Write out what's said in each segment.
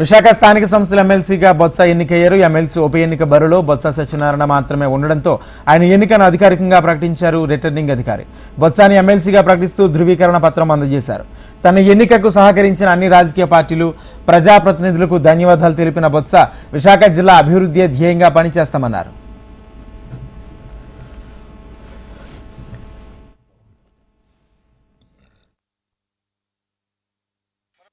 విశాఖ స్థానిక సంస్థల ఎమ్మెల్సీగా బొత్స ఎన్నికయ్యారు. ఎమ్మెల్సీ ఉప ఎన్నిక బరిలో బొత్స సత్యనారాయణ మాత్రమే ఉండడంతో ఆయన ఎన్నికను అధికారికంగా ప్రకటించారు రిటర్నింగ్ అధికారి. బొత్సాని ఎమ్మెల్సీగా ప్రకటిస్తూ ధృవీకరణ పత్రం అందజేశారు. తన ఎన్నికకు సహకరించిన అన్ని రాజకీయ పార్టీలు ప్రజాప్రతినిధులకు ధన్యవాదాలు తెలిపిన బొత్స విశాఖ జిల్లా అభివృద్ధి ధ్యేయంగా పనిచేస్తామన్నారు.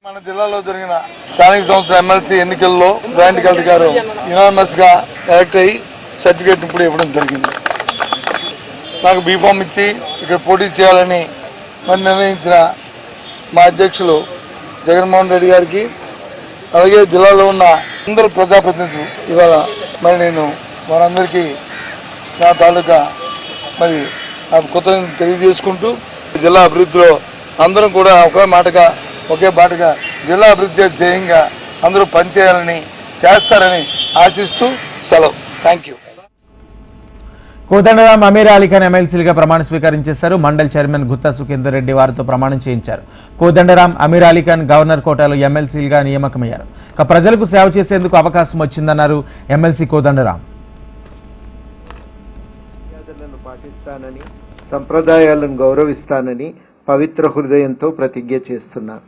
మన జిల్లాలో జరిగిన స్థానిక సంస్థ ఎమ్మెల్సీ ఎన్నికల్లో బ్రాండ్ కలెక్టర్ గారు యునానిమస్గా ఎలక్ట్ అయ్యి సర్టిఫికేట్ ఇప్పుడు ఇవ్వడం జరిగింది. నాకు బీఫామ్ ఇచ్చి ఇక్కడ పోటీ చేయాలని మరి నిర్ణయించిన మా అధ్యక్షులు జగన్మోహన్ రెడ్డి గారికి అలాగే జిల్లాలో ఉన్న అందరు ప్రజాప్రతినిధులు ఇవాళ మరి నేను వారందరికీ నా తాలూకా మరి ఆ కృతజ్ఞతలు తెలియజేసుకుంటూ జిల్లా అభివృద్ధిలో అందరం కూడా ఒక మాటగా ఒకే బాటగా జిల్లా అభివృద్ధి ధ్యేయంగా అందరూ పనిచేయాలని చేస్తారని ఆశిస్తూ సెలవు. థ్యాంక్ యూ కోదండరాం అమీర్ అలీఖాన్ ఎమ్మెల్సీలుగా ప్రమాణ స్వీకారం చేశారు. మండల్ చైర్మన్ గుత్తా సుఖేందర్ రెడ్డి వారితో ప్రమాణం చేయించారు. కోదండరాం అమీర్ అలీఖాన్ గవర్నర్ కోటాలో ఎమ్మెల్సీలుగా నియామకమయ్యారు. ఇక ప్రజలకు సేవ చేసేందుకు అవకాశం వచ్చిందన్నారు ఎమ్మెల్సీ కోదండరాం పాటిస్తానని సంప్రదాయాలను గౌరవిస్తానని పవిత్ర హృదయంతో ప్రతిజ్ఞ చేస్తున్నాను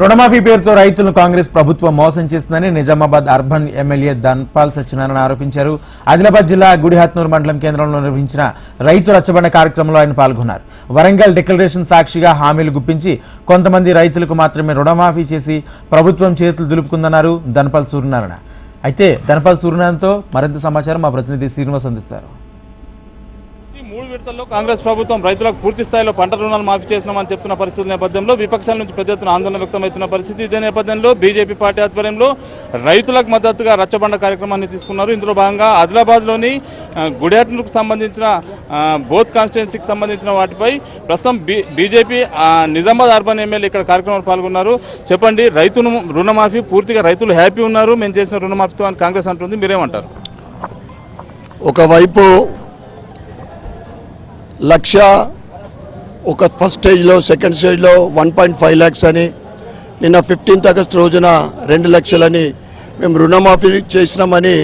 రుణమాఫీ పేరుతో రైతులను కాంగ్రెస్ ప్రభుత్వం మోసం చేస్తుందని నిజామాబాద్ అర్బన్ ఎమ్మెల్యే ధన్పాల్ సత్యనారాయణ ఆరోపించారు. ఆదిలాబాద్ జిల్లా గుడిహత్నూరు మండలం కేంద్రంలో నిర్వహించిన రైతు రచ్చబండ కార్యక్రమంలో ఆయన పాల్గొన్నారు. వరంగల్ డిక్లరేషన్ సాక్షిగా హామీలు గుప్పించి కొంతమంది రైతులకు మాత్రమే రుణమాఫీ చేసి ప్రభుత్వం చేతులు దులుపుకుందన్నారు ధనపాల్ సూర్యనారాయణ. అయితే ధనపాల్ సూర్యనారాయణతో మరింత సమాచారం మా ప్రతినిధి శ్రీనివాస్ అందిస్తారు. ఈ కాంగ్రెస్ ప్రభుత్వం రైతులకు పూర్తి స్థాయిలో పంట రుణాలు మాఫీ చేసినామని చెప్తున్న పరిస్థితుల నేపథ్యంలో విపక్షాల నుంచి పెద్ద ఎత్తున ఆందోళన వ్యక్తమవుతున్న పరిస్థితి ఇదే నేపథ్యంలో బీజేపీ పార్టీ ఆధ్వర్యంలో రైతులకు మద్దతుగా రచ్చబండ కార్యక్రమాన్ని తీసుకున్నారు. ఇందులో భాగంగా ఆదిలాబాద్లోని ఆ, సంబంధించిన బోత్ కాన్స్టిట్యున్సీకి సంబంధించిన వాటిపై ప్రస్తుతం బీజేపీ నిజామాబాద్ అర్బన్ ఎమ్మెల్యే ఇక్కడ కార్యక్రమంలో పాల్గొన్నారు. చెప్పండి రైతును రుణమాఫీ పూర్తిగా రైతులు హ్యాపీ ఉన్నారు మేము చేసిన రుణమాఫీతో అని కాంగ్రెస్ అంటుంది మీరేమంటారు? ఒకవైపు లక్ష ఒక ఫస్ట్ స్టేజ్లో సెకండ్ స్టేజ్లో వన్ పాయింట్ ఫైవ్ ల్యాక్స్ అని నిన్న ఫిఫ్టీన్త్ ఆగస్ట్ రోజున రెండు లక్షలని మేము రుణమాఫీ చేసినామని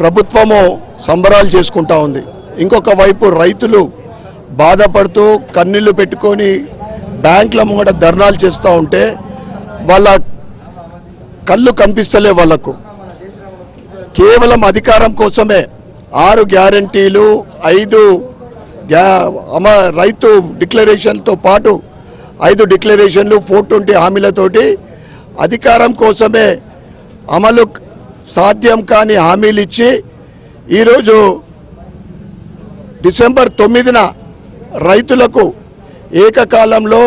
ప్రభుత్వము సంబరాలు చేసుకుంటా ఉంది. ఇంకొక వైపు రైతులు బాధపడుతూ కన్నీళ్ళు పెట్టుకొని బ్యాంకుల ముంగట ధర్నాలు చేస్తూ ఉంటే వాళ్ళ కళ్ళు కనిపిస్తలే వాళ్ళకు. కేవలం అధికారం కోసమే ఆరు గ్యారంటీలు ఐదు గ్యా అమ రైతు డిక్లరేషన్తో పాటు ఐదు డిక్లరేషన్లు ఫోర్ ట్వంటీ హామీలతోటి అధికారం కోసమే అమలు సాధ్యం కాని హామీలు ఇచ్చి ఈరోజు డిసెంబర్ తొమ్మిదిన రైతులకు ఏకకాలంలో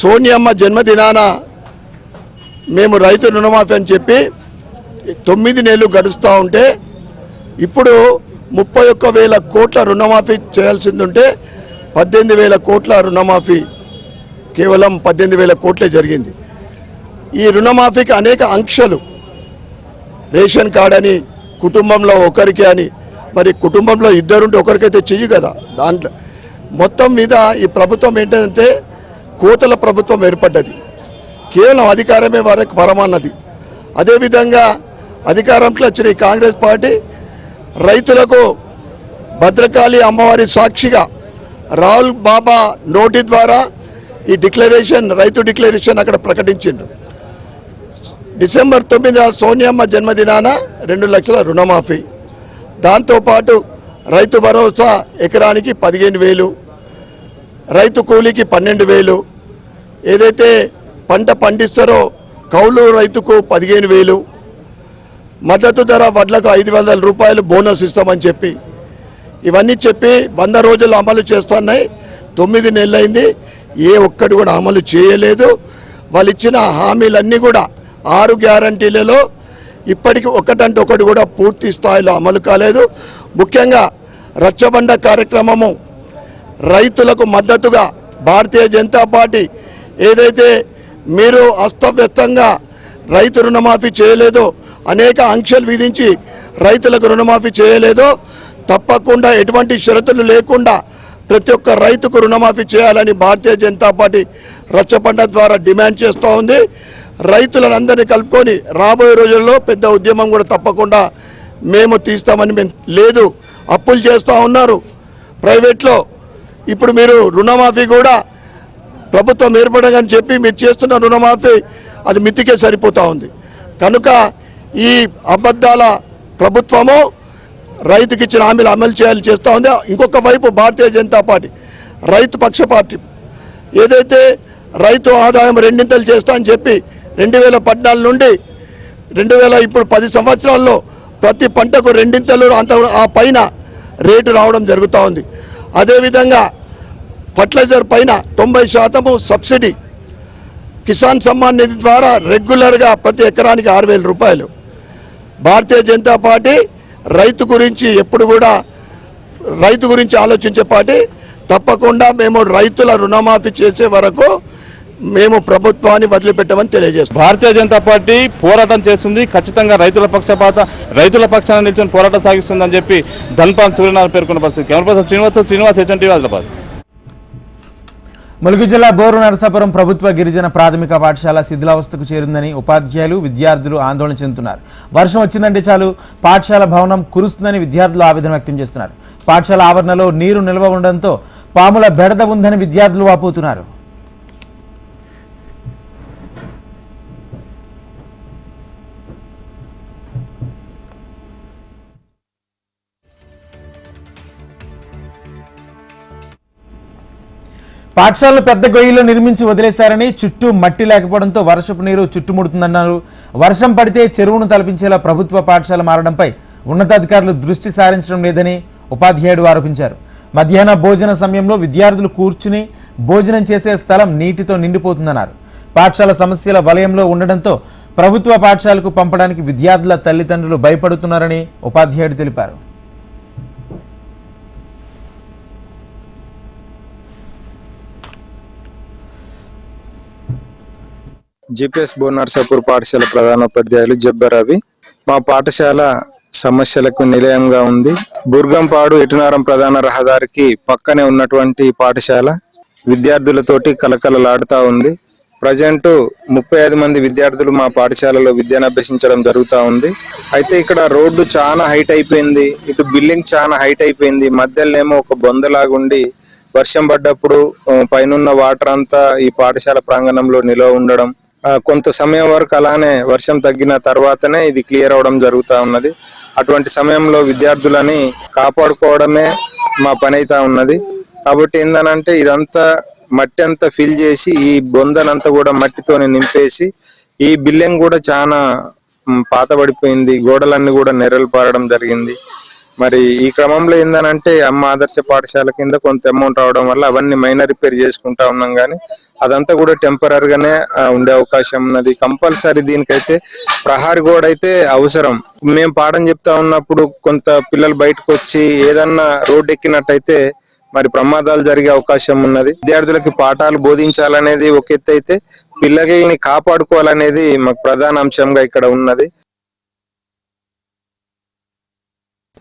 సోనియమ్మ జన్మదినాన మేము రైతు రుణమాఫీ అని చెప్పి తొమ్మిది నెలలు గడుస్తూ ఉంటే ఇప్పుడు ముప్పై ఒక్క వేల కోట్ల రుణమాఫీ చేయాల్సింది ఉంటే పద్దెనిమిది వేల కోట్ల రుణమాఫీ కేవలం పద్దెనిమిది వేల కోట్లే జరిగింది. ఈ రుణమాఫీకి అనేక ఆంక్షలు రేషన్ కార్డ్ అని కుటుంబంలో ఒకరికి అని మరి కుటుంబంలో ఇద్దరుంటే ఒకరికైతే చెయ్యి కదా దాంట్లో. మొత్తం మీద ఈ ప్రభుత్వం ఏంటంటే కోతల ప్రభుత్వం ఏర్పడ్డది. కేవలం అధికారమే వారికి పరమన్నది. అదేవిధంగా అధికారంలో వచ్చిన ఈ కాంగ్రెస్ పార్టీ రైతులకు భద్రకాళి అమ్మవారి సాక్షిగా రాహుల్ బాబా నోటి ద్వారా ఈ డిక్లరేషన్ రైతు డిక్లరేషన్ అక్కడ ప్రకటించిండ్రు. డిసెంబర్ తొమ్మిది సోనియమ్మ జన్మదినాన రెండు లక్షల రుణమాఫీ. దాంతోపాటు రైతు భరోసా ఎకరానికి పదిహేను వేలు రైతు కూలీకి పన్నెండు వేలు ఏదైతే పంట పండిస్తారో కౌలు రైతుకు పదిహేను వేలు మద్దతు ధర వడ్లకు ఐదు వందల రూపాయలు బోనస్ ఇస్తామని చెప్పి. ఇవన్నీ చెప్పి వంద రోజులు అమలు చేస్తున్నాయి. తొమ్మిది నెలలైంది. ఏ ఒక్కటి కూడా అమలు చేయలేదు. వాళ్ళు ఇచ్చిన హామీలన్నీ కూడా ఆరు గ్యారంటీలలో ఇప్పటికి ఒకటంటే ఒకటి కూడా పూర్తి స్థాయిలో అమలు కాలేదు. ముఖ్యంగా రచ్చబండ కార్యక్రమము రైతులకు మద్దతుగా భారతీయ జనతా పార్టీ ఏదైతే మీరు అస్తవ్యస్తంగా రైతు రుణమాఫీ చేయలేదో అనేక ఆంక్షలు విధించి రైతులకు రుణమాఫీ చేయలేదో. తప్పకుండా ఎటువంటి షరతులు లేకుండా ప్రతి ఒక్క రైతుకు రుణమాఫీ చేయాలని భారతీయ జనతా పార్టీ రచ్చబండ ద్వారా డిమాండ్ చేస్తూ ఉంది. రైతులందరినీ కలుపుకొని రాబోయే రోజుల్లో పెద్ద ఉద్యమం కూడా తప్పకుండా మేము తీస్తామని మేము లేదు అప్పులు చేస్తూ ఉన్నారు. ప్రైవేట్లో ఇప్పుడు మీరు రుణమాఫీ కూడా ప్రభుత్వం ఏర్పడదని చెప్పి మీరు చేస్తున్న రుణమాఫీ అది మితికే సరిపోతూ ఉంది. కనుక ఈ అబద్ధాల ప్రభుత్వము రైతుకి ఇచ్చిన హామీలు అమలు చేయాలి చేస్తూ ఉంది. ఇంకొక వైపు భారతీయ జనతా పార్టీ రైతు పక్ష పార్టీ. ఏదైతే రైతు ఆదాయం రెండింతలు చేస్తా అని చెప్పి రెండు వేల పద్నాలుగు నుండి రెండు వేల ఇప్పుడు పది సంవత్సరాల్లో ప్రతి పంటకు రెండింతలు అంత ఆ పైన రేటు రావడం జరుగుతూ ఉంది. అదేవిధంగా ఫర్టిలైజర్ పైన తొంభై శాతము సబ్సిడీ కిసాన్ సమ్మాన్ నిధి ద్వారా రెగ్యులర్గా ప్రతి ఎకరానికి ఆరు వేల రూపాయలు. భారతీయ జనతా పార్టీ రైతు గురించి ఎప్పుడు కూడా రైతు గురించి ఆలోచించే పార్టీ. తప్పకుండా మేము రైతుల రుణమాఫీ చేసే వరకు మేము ప్రభుత్వాన్ని వదిలిపెట్టమని తెలియజేస్తాం. భారతీయ జనతా పార్టీ పోరాటం చేస్తుంది. ఖచ్చితంగా రైతుల పక్షపాత రైతుల పక్షాన నిల్చొని పోరాటం సాగిస్తుందని చెప్పి ధన్పాన్ సూర్యనారాయణ పేర్కొన్న పరిస్థితి. Camera person Srinivasa Srinivas HNT Adilabad. Mulugu జిల్లా బోరు నరసాపురం ప్రభుత్వ గిరిజన ప్రాథమిక పాఠశాల శిథిలావస్థకు చేరిందని ఉపాధ్యాయులు విద్యార్థులు ఆందోళన చెందుతున్నారు. వర్షం వచ్చిందంటే చాలు పాఠశాల భవనం కురుస్తుందని విద్యార్థులు ఆవేదన వ్యక్తం చేస్తున్నారు. పాఠశాల ఆవరణలో నీరు నిల్వ ఉండడంతో పాముల బెడద ఉందని విద్యార్థులు వాపోతున్నారు. పాఠశాలలు పెద్ద గొయ్యిలో నిర్మించి వదిలేశారని చుట్టూ మట్టి లేకపోవడంతో వర్షపు నీరు చుట్టుముడుతుందన్నారు. వర్షం పడితే చెరువును తలపించేలా ప్రభుత్వ పాఠశాల మారడంపై ఉన్నతాధికారులు దృష్టి సారించడం లేదని ఉపాధ్యాయుడు ఆరోపించారు. మధ్యాహ్న భోజన సమయంలో విద్యార్థులు కూర్చుని భోజనం చేసే స్థలం నీటితో నిండిపోతుందన్నారు. పాఠశాల సమస్యల వలయంలో ఉండడంతో ప్రభుత్వ పాఠశాలకు పంపడానికి విద్యార్థుల తల్లిదండ్రులు భయపడుతున్నారని ఉపాధ్యాయుడు తెలిపారు. జిపిఎస్ బోనర్సాపూర్ పాఠశాల ప్రధానోపాధ్యాయులు జబ్బర్ రవి. మా పాఠశాల సమస్యలకు నిలయంగా ఉంది. బుర్గంపాడు ఎటునారం ప్రధాన రహదారికి పక్కనే ఉన్నటువంటి పాఠశాల విద్యార్థులతోటి కలకలలాడుతూ ఉంది. ప్రజెంట్ ముప్పై ఐదు మంది విద్యార్థులు మా పాఠశాలలో విద్యను అభ్యసించడం జరుగుతూ ఉంది. అయితే ఇక్కడ రోడ్డు చాలా హైట్ అయిపోయింది. ఇటు బిల్డింగ్ చాలా హైట్ అయిపోయింది. మధ్యలోనేమో ఒక బొందలాగుండి వర్షం పడ్డప్పుడు పైనున్న వాటర్ అంతా ఈ పాఠశాల ప్రాంగణంలో నిలవ ఉండడం కొంత సమయం వరకు అలానే వర్షం తగ్గిన తర్వాతనే ఇది క్లియర్ అవడం జరుగుతా ఉన్నది. అటువంటి సమయంలో విద్యార్థులని కాపాడుకోవడమే మా పని అయితే ఉన్నది. కాబట్టి ఏందనంటే ఇదంతా మట్టి అంతా ఫిల్ చేసి ఈ బొందనంతా కూడా మట్టితోని నింపేసి ఈ బిల్డింగ్ కూడా చాలా పాతబడిపోయింది. గోడలన్నీ కూడా నెర్రలు పారడం జరిగింది. మరి ఈ క్రమంలో ఏందనంటే అమ్మ ఆదర్శ పాఠశాల కింద కొంత అమౌంట్ రావడం వల్ల అవన్నీ మైనర్ రిపేర్ చేసుకుంటా ఉన్నాం కానీ అదంతా కూడా టెంపరీ గానే ఉండే అవకాశం ఉన్నది. కంపల్సరీ దీనికైతే ప్రహారీ గోడ అయితే అవసరం. మేము పాఠం చెప్తా ఉన్నప్పుడు కొంత పిల్లలు బయటకు వచ్చి ఏదన్నా రోడ్ ఎక్కినట్టయితే మరి ప్రమాదాలు జరిగే అవకాశం ఉన్నది. విద్యార్థులకి పాఠాలు బోధించాలనేది ఒక ఎత్తు అయితే పిల్లల్ని కాపాడుకోవాలనేది మాకు ప్రధాన అంశంగా ఇక్కడ ఉన్నది.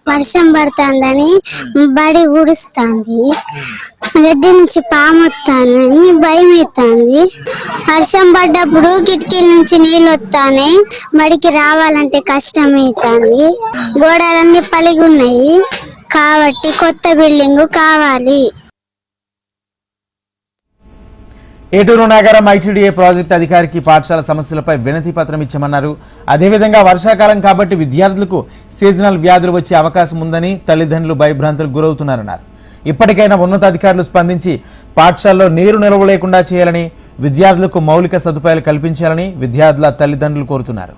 వర్షం పడుతుందని బడి గుడుస్తుంది. గడ్డి నుంచి పాము వస్తానని భయం అవుతుంది వర్షం పడ్డప్పుడు కిటికీల నుంచి నీళ్ళు వస్తానే బడికి రావాలంటే కష్టం అవుతుంది గోడలన్నీ పలిగి ఉన్నాయి కాబట్టి కొత్త బిల్డింగ్ కావాలి. ఏటూరు నగరం ఐటీడీఏ ప్రాజెక్టు అధికారికి పాఠశాల సమస్యలపై వినతి పత్రం ఇచ్చామన్నారు. అదేవిధంగా వర్షాకాలం కాబట్టి విద్యార్థులకు సీజనల్ వ్యాధులు వచ్చే అవకాశం ఉందని తల్లిదండ్రులు భయభ్రాంతులకు గురవుతున్నారన్నారు. ఇప్పటికైనా ఉన్నతాధికారులు స్పందించి పాఠశాలలో నీరు నిల్వ లేకుండా చేయాలని విద్యార్థులకు మౌలిక సదుపాయాలు కల్పించాలని విద్యార్థుల తల్లిదండ్రులు కోరుతున్నారు.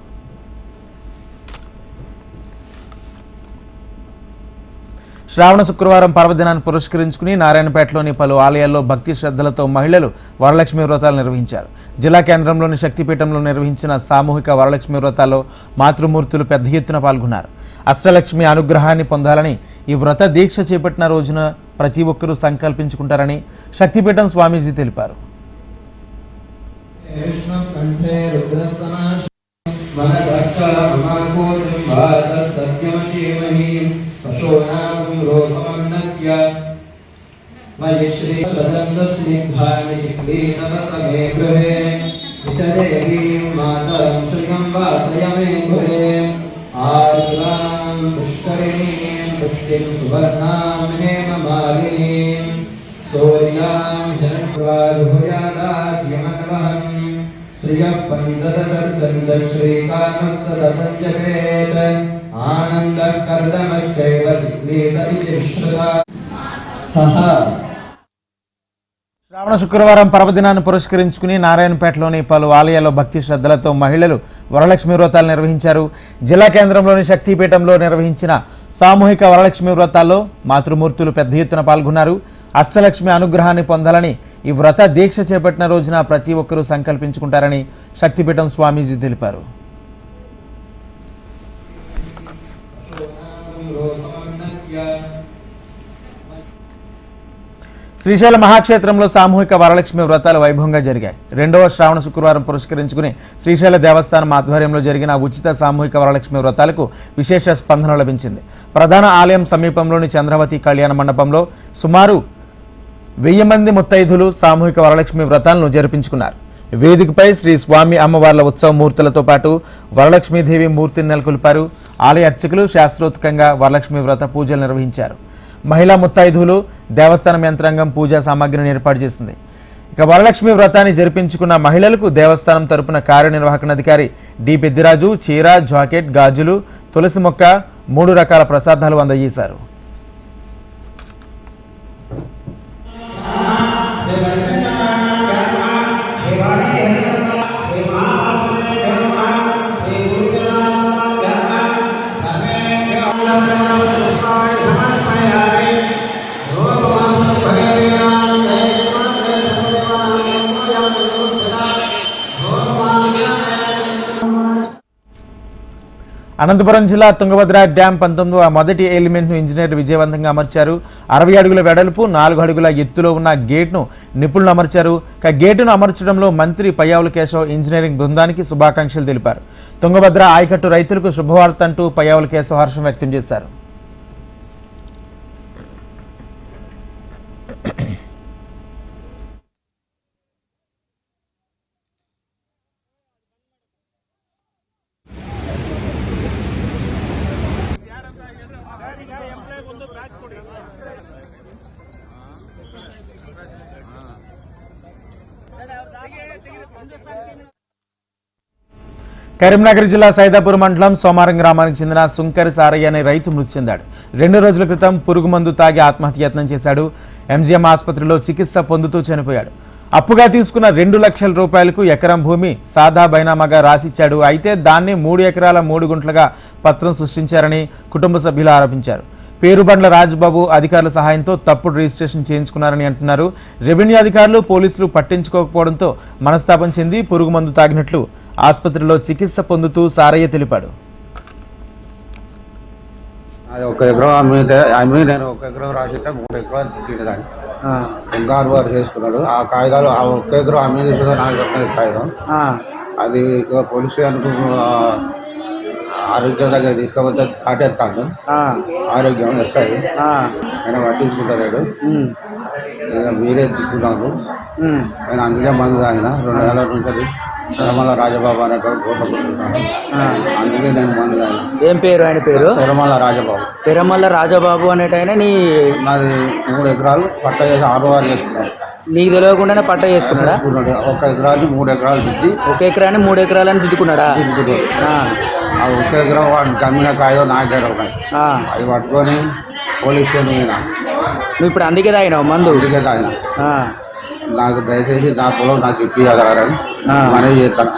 శ్రావణ శుక్రవారం పర్వదినాన్ని పురస్కరించుకుని నారాయణపేటలోని పలు ఆలయాల్లో భక్తి శ్రద్ధలతో మహిళలు వరలక్ష్మి వ్రతాలు నిర్వహించారు. జిల్లా కేంద్రంలోని శక్తిపీఠంలో నిర్వహించిన సామూహిక వరలక్ష్మి వ్రతాల్లో మాతృమూర్తులు పెద్ద ఎత్తున పాల్గొన్నారు. అష్టలక్ష్మి అనుగ్రహాన్ని పొందాలని ఈ వ్రత దీక్ష చేపట్టిన రోజున ప్రతి ఒక్కరూ సంకల్పించుకుంటారని శక్తిపీఠం స్వామీజీ తెలిపారు. కంఠే రుద్రసమాజ वयश्री सदन्न सिंहानिक्ले नरसमे गृहे वितरेवीं मातरं श्रियं वासयमे गृहे आर्द्रां पुष्करिणीं पुष्टिं सुवर्णां नेममालिनीं सूर्यां हिरण्वारुभुजादाह्यमन्वहम् श्रियः पञ्चदशर्दन्दश्रीकामः सततं जपेत् आनन्दः कर्दमश्चैव सः శ్రావణ శుక్రవారం పర్వదినాన్ని పురస్కరించుకుని నారాయణపేటలోని పలు ఆలయాల్లో భక్తి శ్రద్ధలతో మహిళలు వరలక్ష్మి వ్రతాలు నిర్వహించారు. జిల్లా కేంద్రంలోని శక్తిపీఠంలో నిర్వహించిన సామూహిక వరలక్ష్మి వ్రతాల్లో మాతృమూర్తులు పెద్ద ఎత్తున పాల్గొన్నారు. అష్టలక్ష్మి అనుగ్రహాన్ని పొందాలని ఈ వ్రత దీక్ష చేపట్టిన రోజున ప్రతి ఒక్కరూ సంకల్పించుకుంటారని శక్తిపీఠం స్వామీజీ తెలిపారు. శ్రీశైల మహాక్షేత్రంలో సామూహిక వరలక్ష్మి వ్రతాలు వైభవంగా జరిగాయి. రెండవ శ్రావణ శుక్రవారం పురస్కరించుకుని శ్రీశైల దేవస్థానం ఆధ్వర్యంలో జరిగిన ఉచిత సామూహిక వరలక్ష్మి వ్రతాలకు విశేష స్పందన లభించింది. ప్రధాన ఆలయం సమీపంలోని చంద్రవతి కళ్యాణ మండపంలో సుమారు వెయ్యి మంది ముత్తైదులు సామూహిక వరలక్ష్మి వ్రతాలను జరిపించుకున్నారు. వేదికపై శ్రీ స్వామి అమ్మవార్ల ఉత్సవ మూర్తులతో పాటు వరలక్ష్మీదేవి మూర్తిని నెలకొల్పారు. ఆలయ అర్చకులు శాస్త్రోత్కంగా వరలక్ష్మి వ్రత పూజలు నిర్వహించారు. మహిళా ముత్తైదువులు దేవస్థానం యంత్రాంగం పూజా సామాగ్రిని ఏర్పాటు చేసింది. ఇక వరలక్ష్మి వ్రతాన్ని జరిపించుకున్న మహిళలకు దేవస్థానం తరపున కార్యనిర్వాహకనాధికారి డి పెద్దిరాజు చీర జాకెట్ గాజులు తులసి మొక్క మూడు రకాల ప్రసాదాలు అందజేశారు. అనంతపురం జిల్లా తుంగభద్ర డ్యాం పంతొమ్మిదవ మొదటి ఎలిమెంట్ను ఇంజనీర్లు విజయవంతంగా అమర్చారు. అరవై అడుగుల వెడల్పు నాలుగు అడుగుల ఎత్తులో ఉన్న గేట్ను నిపుణులు అమర్చారు. ఇక గేటును అమర్చడంలో మంత్రి పయ్యావుల కేశవ్ ఇంజనీరింగ్ బృందానికి శుభాకాంక్షలు తెలిపారు. తుంగభద్ర ఆయకట్టు రైతులకు శుభవార్త అంటూ పయ్యావుల కేశవ హర్షం వ్యక్తం చేశారు. కరీంనగర్ జిల్లా సైదాపూర్ మండలం సోమారం గ్రామానికి చెందిన సుంకరి సారయ్య అనే రైతు మృతి చెందాడు. రెండు రోజుల క్రితం పురుగు మందు తాగి ఆత్మహత్యత్నం చేశాడు. ఎంజీఎం ఆసుపత్రిలో చికిత్స పొందుతూ చనిపోయాడు. అప్పుగా తీసుకున్న రెండు లక్షల రూపాయలకు ఎకరం భూమి సాదా బైనామాగా రాసిచ్చాడు. అయితే దాన్ని మూడు ఎకరాల మూడు గుంట్లుగా పత్రం సృష్టించారని కుటుంబ సభ్యులు ఆరోపించారు. పేరుబండ్ల రాజ్బాబు అధికారుల సహాయంతో తప్పుడు రిజిస్ట్రేషన్ చేయించుకున్నారని అంటున్నారు. రెవెన్యూ అధికారులు పోలీసులు పట్టించుకోకపోవడంతో మనస్తాపం చెంది పురుగు మందు తాగినట్లు ఆసుపత్రిలో చికిత్స పొందుతూ సారయ్య తెలిపాడు. అది ఒక ఎకరం అమ్మితే అమ్మి నేను ఒక ఎకరం రాసిస్తే మూడు ఎకరాలు తినేదాన్ని బంగారు వారు చేసుకున్నాడు. ఆ కాగితాలు ఆ ఒక్క ఎకరం అమ్మి తీసుకుందో నాకు చెప్పిన కాగితం. అది పోలీస్ స్టేషన్కు ఆ, ఆరోగ్యం దగ్గర తీసుకపోతే కాటేస్తాడు. ఆరోగ్యం వస్తాయి ఆయన పట్టించుకుంటాడు ఇక మీరే దిక్కున్నారు నేను అందుకే మందు తాగిన. రెండు నెలల నుంచి తిరుమల రాజబాబు అనేటువంటి కోటకుంటున్నాను అందుకే నేను మందు తాగిన ఏం పేరు ఆయన పేరు? తిరుమల రాజబాబు. పెరమల్ల రాజబాబు అనేటైన నీ నాది మూడు ఎకరాలు పట్ట చేసి ఆరు వారు చేసుకున్నాడు. నీకు తెలియకుండానే పట్ట చేసుకున్నాడా. ఒక ఎకరాన్ని మూడు ఎకరాలు దిద్ది ఒక ఎకరాన్ని మూడు ఎకరాలని దిద్దుకున్నాడా? దిద్దుకున్నాడు. ఆ, ఒక ఎకరం వాడిని కమ్మిన కాయదో నా ఆ. అవి పట్టుకొని పోలీస్ స్టేషన్ పోయినా. నువ్వు ఇప్పుడు అందుకే తాగినావు మందు? అందుకే తాగిన. నాకు దయచేసి నా పొలం నాకు ఇప్పియగలరని మనవి చేస్తాను.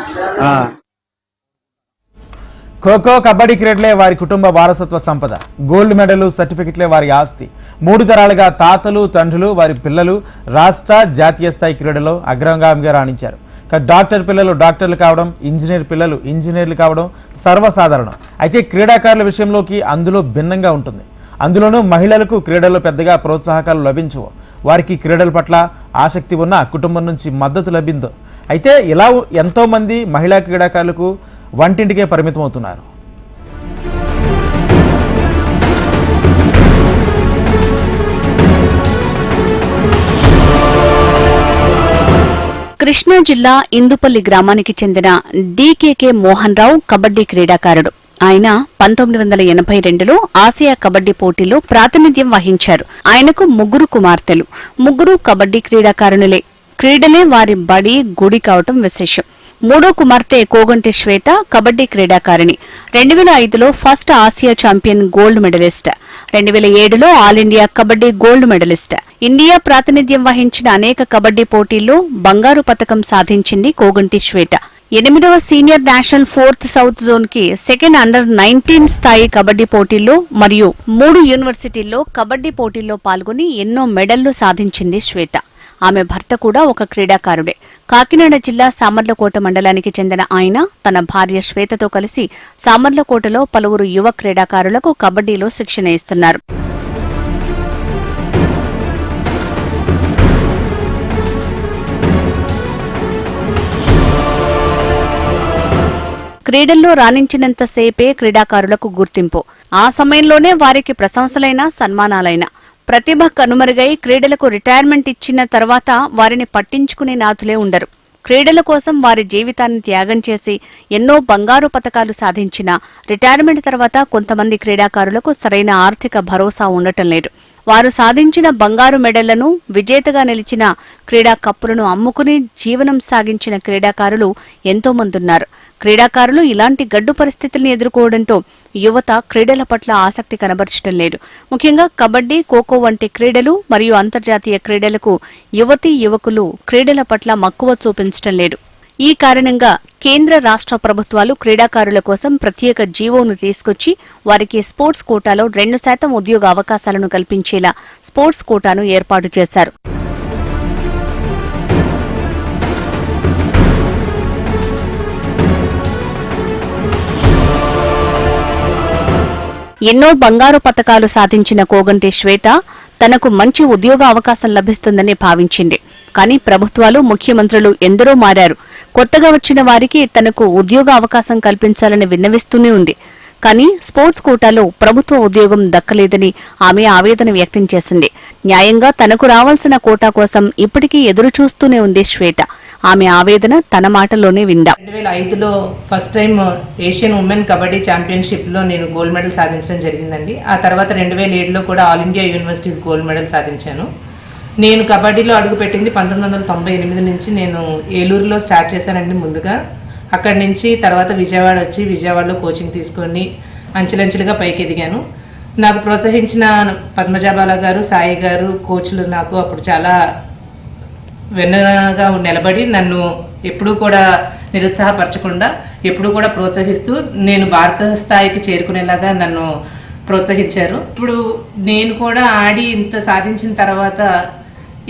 ఖోఖో కబడ్డీ క్రీడలే వారి కుటుంబ వారసత్వ సంపద. గోల్డ్ మెడల్ సర్టిఫికెట్లే వారి ఆస్తి. మూడు తరాలుగా తాతలు తండ్రులు వారి పిల్లలు రాష్ట్ర జాతీయ స్థాయి క్రీడలో అగ్రగామిగా రాణించారు. డాక్టర్ పిల్లలు డాక్టర్లు కావడం ఇంజనీర్ పిల్లలు ఇంజనీర్లు కావడం సర్వసాధారణం. అయితే క్రీడాకారుల విషయంలోకి అందులో భిన్నంగా ఉంటుంది. అందులోనూ మహిళలకు క్రీడల్లో పెద్దగా ప్రోత్సాహకాలు లభించవు. వారికి క్రీడల పట్ల ఆసక్తి ఉన్న కుటుంబం నుంచి మద్దతు లభిందో. అయితే ఇలా ఎంతోమంది మహిళా క్రీడాకారులకు వంటింటికే పరిమితం అవుతున్నారు కృష్ణా జిల్లా ఇందుపల్లి గ్రామానికి చెందిన డీకేకే మోహన్ రావు కబడ్డీ క్రీడాకారుడు. ఆయన పంతొమ్మిది వందల ఎనభై రెండులో ఆసియా కబడ్డీ పోటీలో ప్రాతినిధ్యం వహించారు. ఆయనకు ముగ్గురు కుమార్తెలు. ముగ్గురు కబడ్డీ క్రీడాకారునులే క్రీడలే వారి బడి గుడి కావటం విశేషం. మూడో కుమార్తె కోగంటి శ్వేత కబడ్డీ క్రీడాకారిణి. రెండు వేల ఐదులో first Asia champion gold medalist. రెండు వేల ఏడులో all India kabaddi gold medalist. India ప్రాతినిధ్యం వహించిన అనేక కబడ్డీ పోటీల్లో బంగారు పతకం సాధించింది కోగంటి శ్వేత. ఎనిమిదవ సీనియర్ నేషనల్ ఫోర్త్ సౌత్ జోన్కి సెకండ్ అండర్ నైన్టీన్ స్థాయి కబడ్డీ పోటీల్లో మరియు మూడు యూనివర్సిటీల్లో కబడ్డీ పోటీల్లో పాల్గొని ఎన్నో మెడళ్ళు సాధించింది శ్వేత. ఆమె భర్త కూడా ఒక క్రీడాకారుడే. కాకినాడ జిల్లా సామర్లకోట మండలానికి చెందిన ఆయన తన భార్య శ్వేతతో కలిసి సామర్లకోటలో పలువురు యువ క్రీడాకారులకు కబడ్డీలో శిక్షణ ఇస్తున్నారు. క్రీడల్లో రాణించినంతసేపే క్రీడాకారులకు గుర్తింపు. ఆ సమయంలోనే వారికి ప్రశంసలైన సన్మానాలైన. ప్రతిభ కనుమరుగై క్రీడలకు రిటైర్మెంట్ ఇచ్చిన తర్వాత వారిని పట్టించుకునే నాథులే ఉండరు. క్రీడల కోసం వారి జీవితాన్ని త్యాగం చేసి ఎన్నో బంగారు పథకాలు సాధించిన రిటైర్మెంట్ తర్వాత కొంతమంది క్రీడాకారులకు సరైన ఆర్థిక భరోసా ఉండటం లేదు. వారు సాధించిన బంగారు మెడళ్ళను విజేతగా నిలిచిన క్రీడా కప్పులను అమ్ముకుని జీవనం సాగించిన క్రీడాకారులు ఎంతో మంది ఉన్నారు క్రీడాకారులు ఇలాంటి గడ్డు పరిస్థితుల్ని ఎదుర్కోవడంతో యువత క్రీడల పట్ల ఆసక్తి కనబరచడం లేదు. ముఖ్యంగా కబడ్డీ ఖోఖో వంటి క్రీడలు మరియు అంతర్జాతీయ క్రీడలకు యువతీ యువకులు క్రీడల పట్ల మక్కువ చూపించడం లేదు. ఈ కారణంగా కేంద్ర రాష్ట్ర ప్రభుత్వాలు క్రీడాకారుల కోసం ప్రత్యేక జీవోను తీసుకొచ్చి వారికి స్పోర్ట్స్ కోటాలో రెండు శాతం ఉద్యోగ అవకాశాలను కల్పించేలా స్పోర్ట్స్ కోటాను ఏర్పాటు చేశారు. ఎన్నో బంగారు పతకాలు సాధించిన కోగంటి శ్వేత తనకు మంచి ఉద్యోగ అవకాశం లభిస్తుందని భావించింది. కానీ ప్రభుత్వాలు ముఖ్యమంత్రులు ఎందరో మారారు. కొత్తగా వచ్చిన వారికి తనకు ఉద్యోగ అవకాశం కల్పించాలని విన్నవిస్తూనే ఉంది. కానీ స్పోర్ట్స్ కోటాలో ప్రభుత్వ ఉద్యోగం దక్కలేదని ఆమె ఆవేదన వ్యక్తం చేసింది. న్యాయంగా తనకు రావాల్సిన కోటా కోసం ఇప్పటికీ ఎదురు చూస్తూనే ఉంది శ్వేత. ఆమె ఆవేదన తన మాటలోనే విందాం. రెండు వేల ఐదులో first time Asian women kabaddi ఛాంపియన్షిప్లో నేను గోల్డ్ మెడల్ సాధించడం జరిగిందండి. ఆ తర్వాత రెండు వేల ఏడులో కూడా all India universities gold medal సాధించాను. నేను కబడ్డీలో అడుగుపెట్టింది పంతొమ్మిది వందల తొంభై ఎనిమిది నుంచి నేను ఏలూరులో స్టార్ట్ చేశానండి ముందుగా. అక్కడి నుంచి తర్వాత విజయవాడ వచ్చి విజయవాడలో కోచింగ్ తీసుకొని అంచెలంచెలుగా పైకి ఎదిగాను నాకు ప్రోత్సహించిన పద్మజాబాల గారు సాయి గారు కోచ్లు నాకు అప్పుడు చాలా వెన్నగా నిలబడి నన్ను ఎప్పుడూ కూడా నిరుత్సాహపరచకుండా ఎప్పుడూ కూడా ప్రోత్సహిస్తూ నేను భారత స్థాయికి చేరుకునేలాగా నన్ను ప్రోత్సహించారు. ఇప్పుడు నేను కూడా ఆడి ఇంత సాధించిన తర్వాత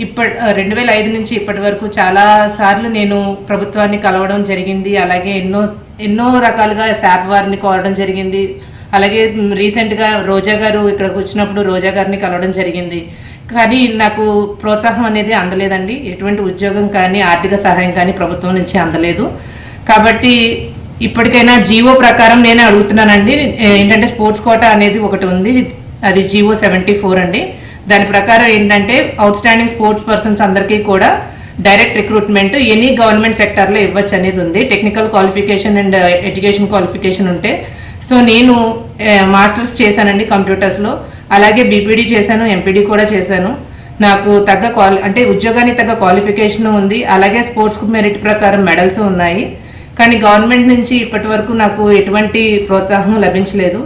ఇప్పటి రెండు వేల ఐదు నుంచి ఇప్పటి వరకు చాలా సార్లు నేను ప్రభుత్వాన్ని కలవడం జరిగింది. అలాగే ఎన్నో ఎన్నో రకాలుగా శాప్ వారిని కోరడం జరిగింది. అలాగే రీసెంట్గా రోజా గారు ఇక్కడికి వచ్చినప్పుడు రోజా గారిని కలవడం జరిగింది. కానీ నాకు ప్రోత్సాహం అనేది అందలేదండి. ఎటువంటి ఉద్యోగం కానీ ఆర్థిక సహాయం కానీ ప్రభుత్వం నుంచి అందలేదు. కాబట్టి ఇప్పటికైనా జీవో ప్రకారం నేను అడుగుతున్నానండి. ఏంటంటే స్పోర్ట్స్ కోటా అనేది ఒకటి ఉంది. అది జీవో సెవెంటీ ఫోర్ అండి. దాని ప్రకారం ఏంటంటే అవుట్ స్టాండింగ్ స్పోర్ట్స్ పర్సన్స్ అందరికీ కూడా డైరెక్ట్ రిక్రూట్మెంట్ ఎనీ గవర్నమెంట్ సెక్టార్లో ఇవ్వచ్చు అనేది ఉంది. Technical qualification and education qualification ఉంటే సో నేను మాస్టర్స్ చేశానండి కంప్యూటర్స్లో. అలాగే బీపీడీ చేశాను ఎంపీడీ కూడా చేశాను. నాకు తగ్గ క్వాలి అంటే ఉద్యోగానికి తగ్గ క్వాలిఫికేషన్ ఉంది. అలాగే స్పోర్ట్స్ మెరిట్ ప్రకారం మెడల్స్ ఉన్నాయి. కానీ గవర్నమెంట్ నుంచి ఇప్పటి వరకు నాకు ఎటువంటి ప్రోత్సాహం లభించలేదు.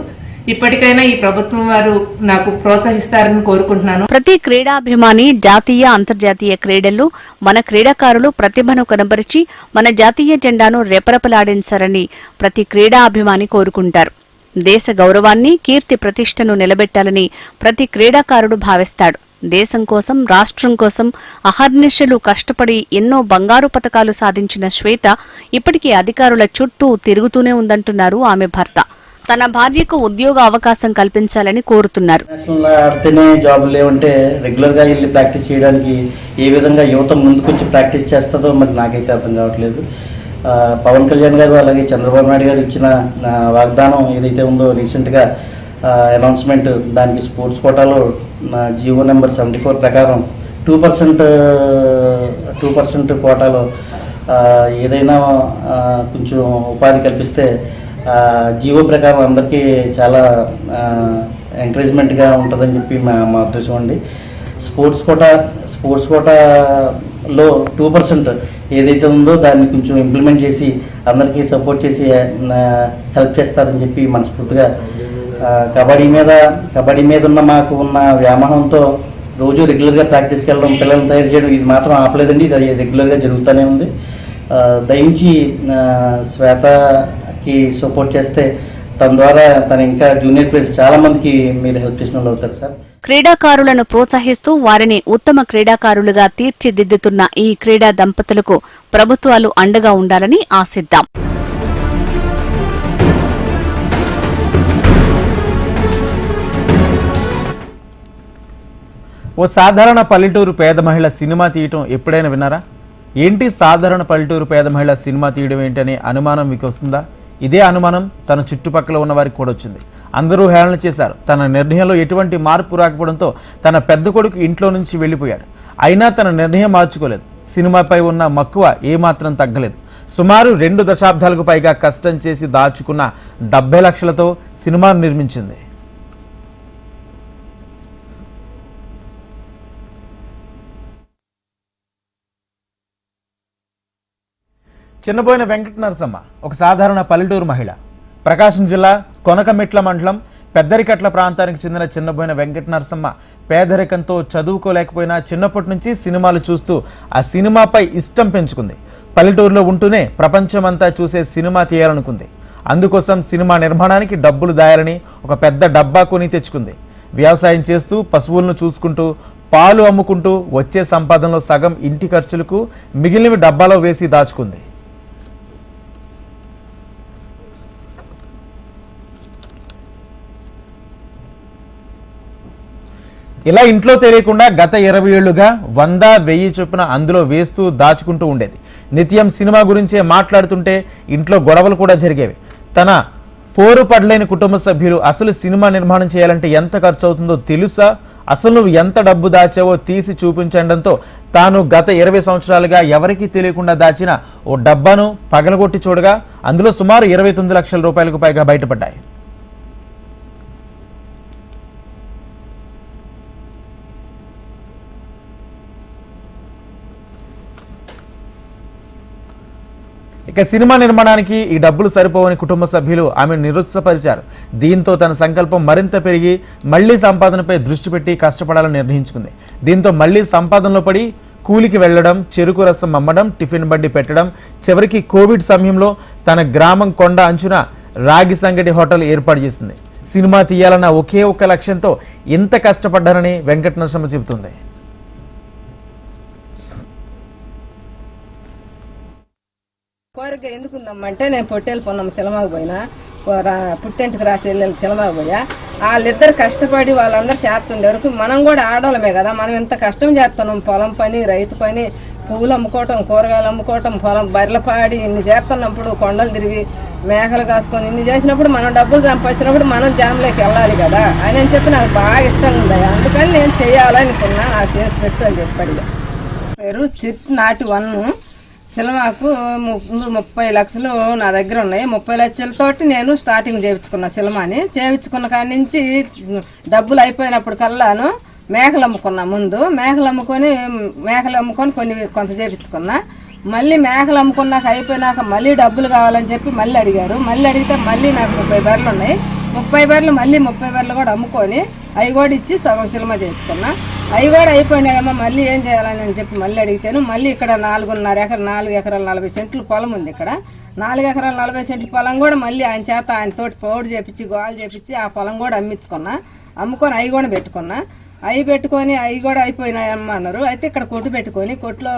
ఇప్పటికైనా ఈ ప్రభుత్వం వారు నాకు ప్రోత్సహిస్తారని కోరుకుంటున్నాను. ప్రతి క్రీడాభిమాని జాతీయ అంతర్జాతీయ క్రీడల్లో మన క్రీడాకారులు ప్రతిభను కనబరిచి మన జాతీయ జెండాను రెపరెపలాడించారని ప్రతి క్రీడాభిమాని కోరుకుంటారు. దేశ గౌరవాన్ని కీర్తి ప్రతిష్టను నిలబెట్టాలని ప్రతి క్రీడాకారుడు భావిస్తాడు. దేశం కోసం రాష్ట్రం కోసం అహర్నిశలు కష్టపడి ఎన్నో బంగారు పతకాలు సాధించిన శ్వేత ఇప్పటికీ అధికారుల చుట్టూ తిరుగుతూనే ఉందంటున్నారు ఆమె భర్త. తన భార్యకు ఉద్యోగ అవకాశం కల్పించాలని కోరుతున్నారు. ఆడితేనే జాబులు లేవంటే రెగ్యులర్గా వెళ్ళి ప్రాక్టీస్ చేయడానికి ఏ విధంగా యువత ముందుకొచ్చి ప్రాక్టీస్ చేస్తుందో మరి నాకైతే అర్థం కావట్లేదు. పవన్ కళ్యాణ్ గారు అలాగే చంద్రబాబు నాయుడు గారు ఇచ్చిన వాగ్దానం ఏదైతే ఉందో రీసెంట్గా అనౌన్స్మెంట్ దానికి స్పోర్ట్స్ కోటాలో నా జియో నెంబర్ సెవెంటీ ఫోర్ ప్రకారం టూ పర్సెంట్ టూ పర్సెంట్ కోటాలో ఏదైనా కొంచెం ఉపాధి కల్పిస్తే జీవో ప్రకారం అందరికీ చాలా ఎంకరేజ్మెంట్గా ఉంటుందని చెప్పి మా మా ఉద్దేశం అండి. స్పోర్ట్స్ కోటా స్పోర్ట్స్ కోటాలో టూ పర్సెంట్ ఏదైతే ఉందో దాన్ని కొంచెం ఇంప్లిమెంట్ చేసి అందరికీ సపోర్ట్ చేసి హెల్ప్ చేస్తారని చెప్పి మనస్ఫూర్తిగా కబడ్డీ మీద కబడ్డీ మీద ఉన్న మాకు ఉన్న వ్యామోహంతో రోజు రెగ్యులర్గా ప్రాక్టీస్కి వెళ్ళడం పిల్లల్ని తయారు చేయడం ఇది మాత్రం ఆపలేదండి. ఇది రెగ్యులర్గా జరుగుతూనే ఉంది. దయించి శ్వేత శ్వేతకి సపోర్ట్ చేస్తే తన ద్వారా తన ఇంకా జూనియర్ ప్లేయర్స్ చాలా మందికి మీరు హెల్ప్ చేసిన వాళ్ళు అవుతారు సార్. క్రీడాకారులను ప్రోత్సహిస్తూ వారిని ఉత్తమ క్రీడాకారులుగా తీర్చిదిద్దుతున్న ఈ క్రీడా దంపతులకు ప్రభుత్వాలు అండగా ఉండాలని ఆశిద్దాం. ఓ సాధారణ పల్లెటూరు పేద మహిళ సినిమా తీయటం ఎప్పుడైనా విన్నారా? ఏంటి సాధారణ పల్లెటూరు పేద మహిళ సినిమా తీయడం ఏంటనే అనుమానం మీకు వస్తుందా? ఇదే అనుమానం తన చుట్టుపక్కల ఉన్న వారికి కూడా వచ్చింది. అందరూ హేళన చేశారు. తన నిర్ణయంలో ఎటువంటి మార్పు రాకపోవడంతో తన పెద్ద కొడుకు ఇంట్లో నుంచి వెళ్ళిపోయాడు. అయినా తన నిర్ణయం మార్చుకోలేదు. సినిమాపై ఉన్న మక్కువ ఏమాత్రం తగ్గలేదు. సుమారు రెండు దశాబ్దాలకు పైగా కష్టం చేసి దాచుకున్న డెబ్బై లక్షలతో సినిమాను నిర్మించింది. చిన్నబోయిన వెంకట నరసమ్మ ఒక సాధారణ పల్లెటూరు మహిళ. ప్రకాశం జిల్లా కొనకమిట్ల మండలం పెద్దరికట్ల ప్రాంతానికి చెందిన చిన్నబోయిన వెంకట నరసమ్మ పేదరికంతో చదువుకోలేకపోయినా చిన్నప్పటి నుంచి సినిమాలు చూస్తూ ఆ సినిమాపై ఇష్టం పెంచుకుంది. పల్లెటూరులో ఉంటూనే ప్రపంచమంతా చూసే సినిమా తీయాలనుకుంది. అందుకోసం సినిమా నిర్మాణానికి డబ్బులు దాయాలని ఒక పెద్ద డబ్బా కొని తెచ్చుకుంది. వ్యవసాయం చేస్తూ పశువులను చూసుకుంటూ పాలు అమ్ముకుంటూ వచ్చే సంపాదనలో సగం ఇంటి ఖర్చులకు మిగిలినవి డబ్బాలో వేసి దాచుకుంది. ఇలా ఇంట్లో తెలియకుండా గత ఇరవై ఏళ్ళుగా వంద వెయ్యి చొప్పున అందులో వేస్తూ దాచుకుంటూ ఉండేది. నిత్యం సినిమా గురించే మాట్లాడుతుంటే ఇంట్లో గొడవలు కూడా జరిగేవి. తన పోరు పడలేని కుటుంబ సభ్యులు అసలు సినిమా నిర్మాణం చేయాలంటే ఎంత ఖర్చు అవుతుందో తెలుసా? అసలు నువ్వు ఎంత డబ్బు దాచావో తీసి చూపించడంతో తాను గత ఇరవై సంవత్సరాలుగా ఎవరికీ తెలియకుండా దాచిన ఓ డబ్బాను పగలగొట్టి చూడగా అందులో సుమారు ఇరవై తొమ్మిది లక్షల రూపాయలకు పైగా బయటపడ్డాయి. ఇక సినిమా నిర్మాణానికి ఈ డబ్బులు సరిపోవని కుటుంబ సభ్యులు ఆమెను నిరుత్సపరిచారు దీంతో తన సంకల్పం మరింత పెరిగి మళ్ళీ సంపాదనపై దృష్టి పెట్టి కష్టపడాలని నిర్ణయించుకుంది. దీంతో మళ్ళీ సంపాదనలో పడి కూలికి వెళ్ళడం చెరుకు రసం అమ్మడం టిఫిన్ బండి పెట్టడం చివరికి కోవిడ్ సమయంలో తన గ్రామం కొండ అంచున రాగి సంగటి హోటల్ ఏర్పాటు చేసింది. సినిమా తీయాలన్న ఒకే ఒక్క లక్ష్యంతో ఇంత కష్టపడ్డారని వెంకట నరసింహ చెబుతుంది. కోరిక ఎందుకుందమ్మంటే నేను పొట్టేలు పొన్నం సినిమాకి పోయినా రా- పుట్టింటికి రాసి వెళ్ళి సినిమాకి పోయా. వాళ్ళిద్దరు కష్టపడి వాళ్ళందరూ చేస్తుండే వరకు మనం కూడా ఆడవాళ్ళమే కదా మనం ఇంత కష్టం చేస్తున్నాం పొలం పని రైతు పని పువ్వులు అమ్ముకోవటం కూరగాయలు అమ్ముకోవటం పొలం బర్రెల పాడి ఇన్ని చేస్తున్నప్పుడు కొండలు తిరిగి మేకలు కాసుకొని ఇన్ని చేసినప్పుడు మనం డబ్బులు సంపాదించినప్పుడు మనం జామ్లోకి వెళ్ళాలి కదా అని అని చెప్పి నాకు బాగా ఇష్టంగా ఉంది అందుకని నేను చేయాలనుకున్నా నాకు చేసి పెట్టు అని చెప్పాడు పేరు చిట్ నాటి వన్ను సినిమాకు ముప్పై లక్షలు నా దగ్గర ఉన్నాయి. ముప్పై లక్షలతోటి నేను స్టార్టింగ్ చేయించుకున్న సినిమాని. చేయించుకున్న కాడి నుంచి డబ్బులు అయిపోయినప్పుడు కల్లాను మేకలు అమ్ముకున్నా ముందు. మేకలు అమ్ముకొని మేకలు అమ్ముకొని కొన్ని కొంత చేయించుకున్నా. మళ్ళీ మేకలు అమ్ముకున్నాక అయిపోయినాక మళ్ళీ డబ్బులు కావాలని చెప్పి మళ్ళీ అడిగారు. మళ్ళీ అడిగితే మళ్ళీ నాకు ముప్పై బర్రెలు ఉన్నాయి. ముప్పై బర్రెలు మళ్ళీ ముప్పై బర్రెలు కూడా అమ్ముకొని అవి కూడా ఇచ్చి సగం సినిమా చేయించుకున్నా. అవి కూడా అయిపోయినాయమ్మా మళ్ళీ ఏం చేయాలని అని చెప్పి మళ్ళీ అడిగితేను మళ్ళీ ఇక్కడ నాలుగున్నర ఎకర నాలుగు ఎకరాల నలభై సెంట్లు పొలం ఉంది ఇక్కడ. నాలుగు ఎకరాల నలభై సెంట్ల పొలం కూడా మళ్ళీ ఆయన చేత ఆయన తోటి పౌడు చేపించి గోలు చేపించి ఆ పొలం కూడా అమ్మించుకున్నా. అమ్ముకొని అవి కూడా పెట్టుకున్నా. అవి పెట్టుకొని అవి కూడా అయిపోయినాయమ్మా అన్నారు. అయితే ఇక్కడ కొట్టు పెట్టుకొని కొట్టులో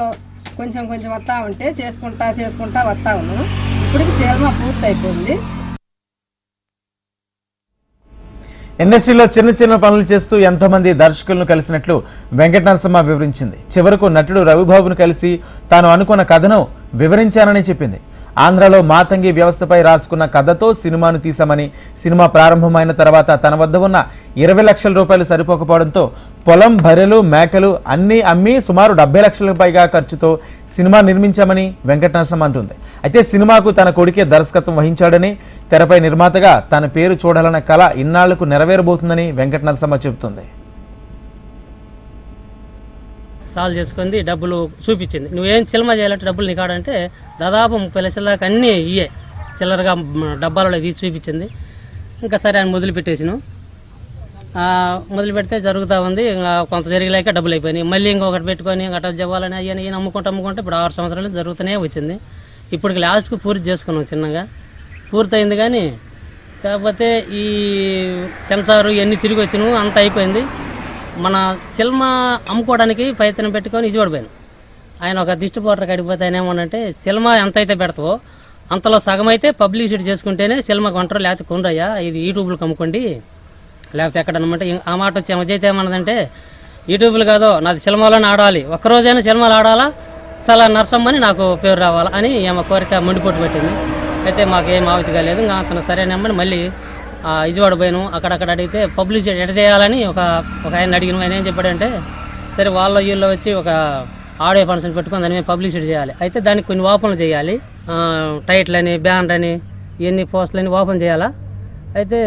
కొంచెం కొంచెం వస్తూ ఉంటే చేసుకుంటా చేసుకుంటా వస్తా ఉన్నాను. ఇప్పటికి సినిమా పూర్తి అయిపోయింది ఇండస్ట్రీలో చిన్న చిన్న పనులు చేస్తూ ఎంతోమంది దర్శకులను కలిసినట్లు వెంకట నరసమ్మ వివరించింది. చివరకు నటుడు రవిబాబును కలిసి తాను అనుకున్న కథను వివరించానని చెప్పింది. ఆంధ్రలో మాతంగి వ్యవస్థపై రాసుకున్న కథతో సినిమాను తీశామని సినిమా ప్రారంభమైన తర్వాత తన వద్ద ఉన్న ఇరవై లక్షల రూపాయలు సరిపోకపోవడంతో పొలం బర్రెలు మేకలు అన్నీ అమ్మి సుమారు డెబ్బై లక్షలకు పైగా ఖర్చుతో సినిమా నిర్మించామని వెంకట అంటుంది. అయితే సినిమాకు తన కొడుకే దర్శకత్వం వహించాడని తెరపై నిర్మాతగా తన పేరు చూడాలన్న కళ ఇన్నాళ్ళకు నెరవేరబోతుందని వెంకటనరసమ్మ చెబుతుంది. సాల్వ్ చేసుకుంది డబ్బులు చూపించింది. నువ్వేం సినిమా చేయాలంటే డబ్బులు నీ కాడంటే దాదాపు ముప్పై లక్షల దాకా అన్నీ ఇయ్యే. చిల్లరగా డబ్బాలలో తీసి చూపించింది. ఇంకా సరే అని మొదలుపెట్టేసిను ఆ, మొదలు పెడితే జరుగుతూ ఉంది. ఇంకా కొంత జరిగలేక డబ్బులు అయిపోయినాయి. మళ్ళీ ఇంకొకటి పెట్టుకొని అట్లా చెప్పాలని అయ్యని ఈయన అమ్ముకుంటూ అమ్ముకుంటే ఇప్పుడు ఆరు సంవత్సరాలు జరుగుతూనే వచ్చింది. ఇప్పటికి లాస్ట్కు పూర్తి చేసుకున్నాం చిన్నగా. పూర్తయింది కానీ కాకపోతే ఈ సెన్సారు ఇవన్నీ తిరిగి వచ్చినాము అంత అయిపోయింది. మన సినిమా అమ్ముకోవడానికి ప్రయత్నం పెట్టుకొని ఇచ్చిపడిపోయాను ఆయన ఒక దిష్టి పోటర్ కడిగిపోతే ఆయన ఏమన్నంటే సినిమా ఎంత అయితే పెడతావో అంతలో సగం అయితే పబ్లిసిటీ చేసుకుంటేనే సినిమా కొంటారు లేకపోతే కొండ్రయ్యా ఇది యూట్యూబ్లో అమ్ముకోండి. లేకపోతే ఎక్కడ అనమాట ఆ మాట వచ్చి ఏమో ఏమన్నదంటే యూట్యూబ్లు కాదు నాది సినిమాలోనే ఆడాలి ఒక్కరోజైనా సినిమాలు ఆడాలా? చాలా నర్సమ్మని నాకు పేరు రావాలా? అని ఏమో కోరిక మండిపోటు పెట్టింది. అయితే మాకు ఏం ఆవితి కాలేదు ఇంకా అతను సరేనమ్మని మళ్ళీ ఇజువాడ విజయవాడ పోయాను. అక్కడక్కడ అడిగితే పబ్లిసిటీ ఎట చేయాలని ఒక ఒక ఆయన అడిగిన ఆయన ఏం చెప్పాడంటే సరే వాళ్ళ వీళ్ళు వచ్చి ఒక ఆడియో ఫంక్షన్ పెట్టుకొని దాని మీద పబ్లిసిటీ చేయాలి. అయితే దానికి కొన్ని ఓపెన్లు చేయాలి. టైట్లు అని బ్యాండ్ అని ఇవన్నీ పోస్టులు అని ఓపెన్ చేయాలా? అయితే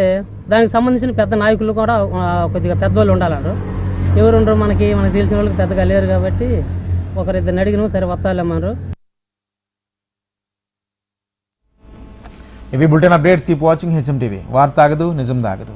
దానికి సంబంధించిన పెద్ద నాయకులు కూడా కొద్దిగా పెద్దవాళ్ళు ఉండాలన్నారు ఎవరు ఉండరు మనకి మనకు తెలిసిన వాళ్ళకి పెద్దగా లేరు కాబట్టి ఒకరిద్దరిని అడిగిన. సరే వస్తాలేమన్నారు ఇవి bulletin updates keep watching HM TV వార్త ఆగదు నిజం దాగదు